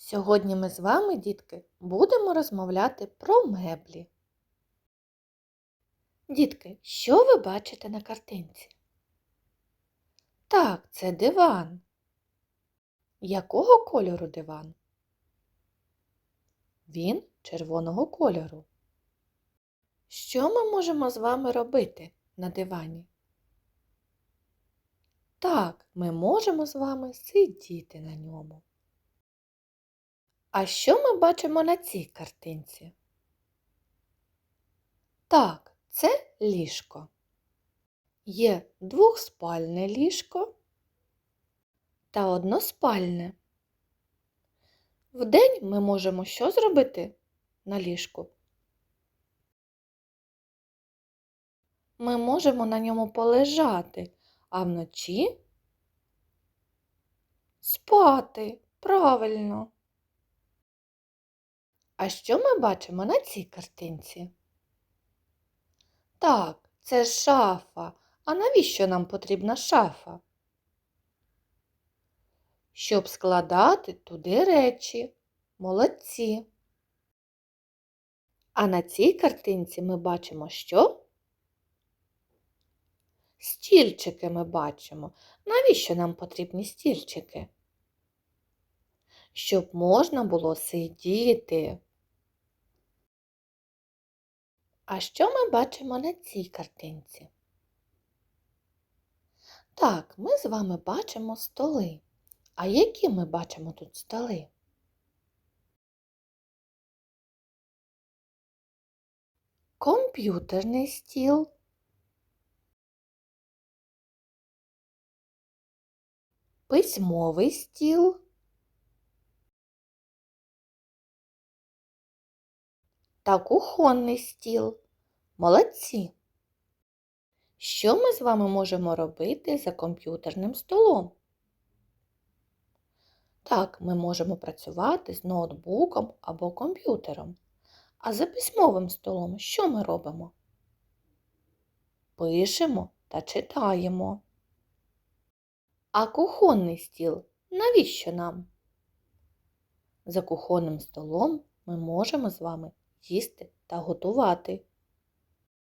Сьогодні ми з вами, дітки, будемо розмовляти про меблі. Дітки, що ви бачите на картинці? Так, це диван. Якого кольору диван? Він червоного кольору. Що ми можемо з вами робити на дивані? Так, ми можемо з вами сидіти на ньому. А що ми бачимо на цій картинці? Так, це ліжко. Є двохспальне ліжко та односпальне. Вдень ми можемо що зробити на ліжку? Ми можемо на ньому полежати, а вночі спати. Правильно. А що ми бачимо на цій картинці? Так, це шафа. А навіщо нам потрібна шафа? Щоб складати туди речі. Молодці. А на цій картинці ми бачимо що? Стільчики ми бачимо. Навіщо нам потрібні стільчики? Щоб можна було сидіти. А що ми бачимо на цій картинці? Так, ми з вами бачимо столи. А які ми бачимо тут столи? Комп'ютерний стіл. Письмовий стіл. Та кухонний стіл. Молодці! Що ми з вами можемо робити за комп'ютерним столом? Так, ми можемо працювати з ноутбуком або комп'ютером. А за письмовим столом що ми робимо? Пишемо та читаємо. А кухонний стіл навіщо нам? За кухонним столом ми можемо з вами їсти та готувати.